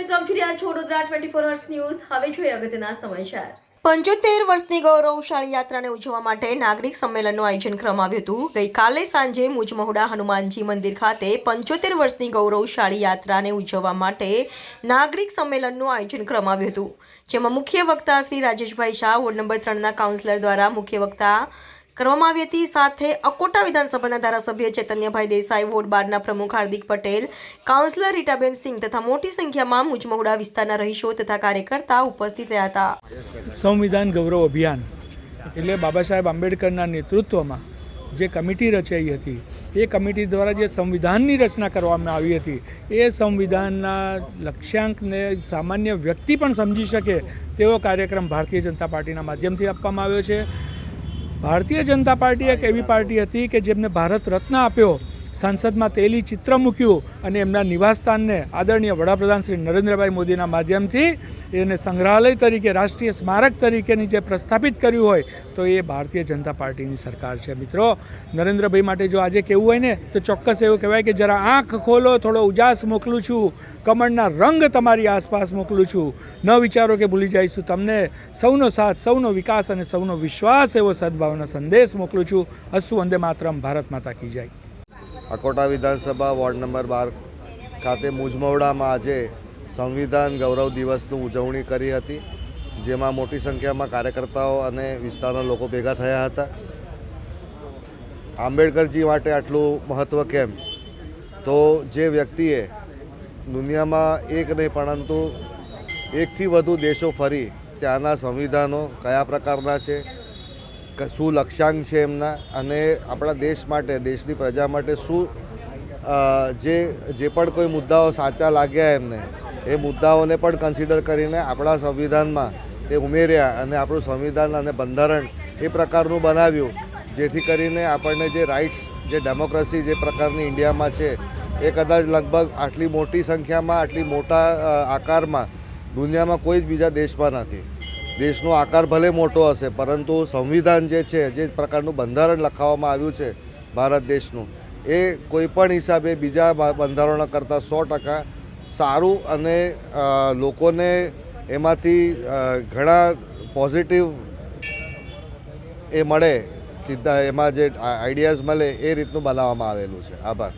Vadodara twenty four news હવે જોઈએ અગત્યના સમાચાર. પંચોતેર વર્ષની ગૌરવશાળી યાત્રાને ઉજવવા માટે નાગરિક સંમેલનનું આયોજન કરવામાં આવ્યું હતું. ગઈકાલે સાંજે મુજમહુડા હનુમાનજી મંદિર ખાતે પંચોતેર વર્ષની ગૌરવશાળી યાત્રાને ઉજવવા માટે નાગરિક સંમેલનનું આયોજન કરવામાં આવ્યું હતું. જેમાં મુખ્ય વક્તા શ્રી રાજેશભાઈ શાહ, વોર્ડ નંબર ત્રણના કાઉન્સિલર દ્વારા મુખ્ય વક્તા કરવામાં આવી હતી. સાથે અકોટા વિધાનસભાના ધારાસભ્ય ચૈતન્યભાઈ દેસાઈ, વોર્ડ બારના પ્રમુખ હાર્દિક પટેલ, કાઉન્સિલર રીટાબેન સિંહ તથા મોટી સંખ્યામાં મુજમહુડા વિસ્તારના રહીશો તથા કાર્યકર્તા ઉપસ્થિત રહ્યા હતા. સંવિધાન ગૌરવ અભિયાન એટલે બાબા સાહેબ આંબેડકરના નેતૃત્વમાં જે કમિટી રચાઈ હતી, એ કમિટી દ્વારા જે સંવિધાનની રચના કરવામાં આવી હતી, એ સંવિધાનના લક્ષ્યાંકને સામાન્ય વ્યક્તિ પણ સમજી શકે તેવો કાર્યક્રમ ભારતીય જનતા પાર્ટીના માધ્યમથી આપવામાં આવ્યો છે. ભારતીય જનતા પાર્ટી એક એવી પાર્ટી હતી કે જેમને ભારત રત્ન આપ્યો સાંસદમાં તેલી ચિત્ર મૂક્યું અને એમના નિવાસસ્થાનને આદરણીય વડાપ્રધાન શ્રી નરેન્દ્રભાઈ મોદીના માધ્યમથી એને સંગ્રહાલય તરીકે, રાષ્ટ્રીય સ્મારક તરીકેની જે પ્રસ્થાપિત કર્યું હોય, તો એ ભારતીય જનતા પાર્ટીની સરકાર છે. મિત્રો, નરેન્દ્રભાઈ માટે જો આજે કહેવું હોય ને, તો ચોક્કસ એવું કહેવાય કે જરા આંખ ખોલો, થોડો ઉજાસ મોકલું છું, કમળના રંગ તમારી આસપાસ મોકલું છું. ન વિચારો કે ભૂલી જઈશું તમને. સૌનો સાથ, સૌનો વિકાસ અને સૌનો વિશ્વાસ એવો સદભાવના સંદેશ મોકલું છું. અસ્તુ વંદે માતરમ, ભારત માતા કી જાય. અકોટા વિધાનસભા વોર્ડ નંબર બાર ખાતે મુજમવડામાં આજે સંવિધાન ગૌરવ દિવસની ઉજવણી કરી હતી, જેમાં મોટી સંખ્યામાં કાર્યકર્તાઓ અને વિસ્તારના લોકો ભેગા થયા હતા. આંબેડકરજી માટે આટલું મહત્ત્વ કેમ? તો જે વ્યક્તિએ દુનિયામાં એક નહીં, પરંતુ એકથી વધુ દેશો ફરી ત્યાંના સંવિધાનો કયા પ્રકારના છે શું લક્ષ્યાંક છે એમના અને આપણા દેશ માટે, દેશની પ્રજા માટે શું જે જે પણ કોઈ મુદ્દાઓ સાચા લાગ્યા એમને, એ મુદ્દાઓને પણ કન્સિડર કરીને આપણા સંવિધાનમાં એ ઉમેર્યા અને આપણું સંવિધાન અને બંધારણ એ પ્રકારનું બનાવ્યું. જેથી કરીને આપણને જે રાઇટ્સ જે ડેમોક્રેસી જે પ્રકારની ઇન્ડિયામાં છે, એ કદાચ લગભગ આટલી મોટી સંખ્યામાં, આટલી મોટા આકારમાં દુનિયામાં કોઈ જ બીજા દેશમાં નથી. દેશનો આકાર ભલે મોટો હશે, પરંતુ સંવિધાન જે છે, જે પ્રકારનું બંધારણ લખાવવામાં આવ્યું છે ભારત દેશનું, એ કોઈપણ હિસાબે બીજા બંધારણો કરતાં સો ટકા સારું અને લોકોને એમાંથી ઘણા પોઝિટિવ એ મળે, સીધા એમાં જે આઈડિયાઝ મળે એ રીતનું બનાવવામાં આવેલું છે. આભાર.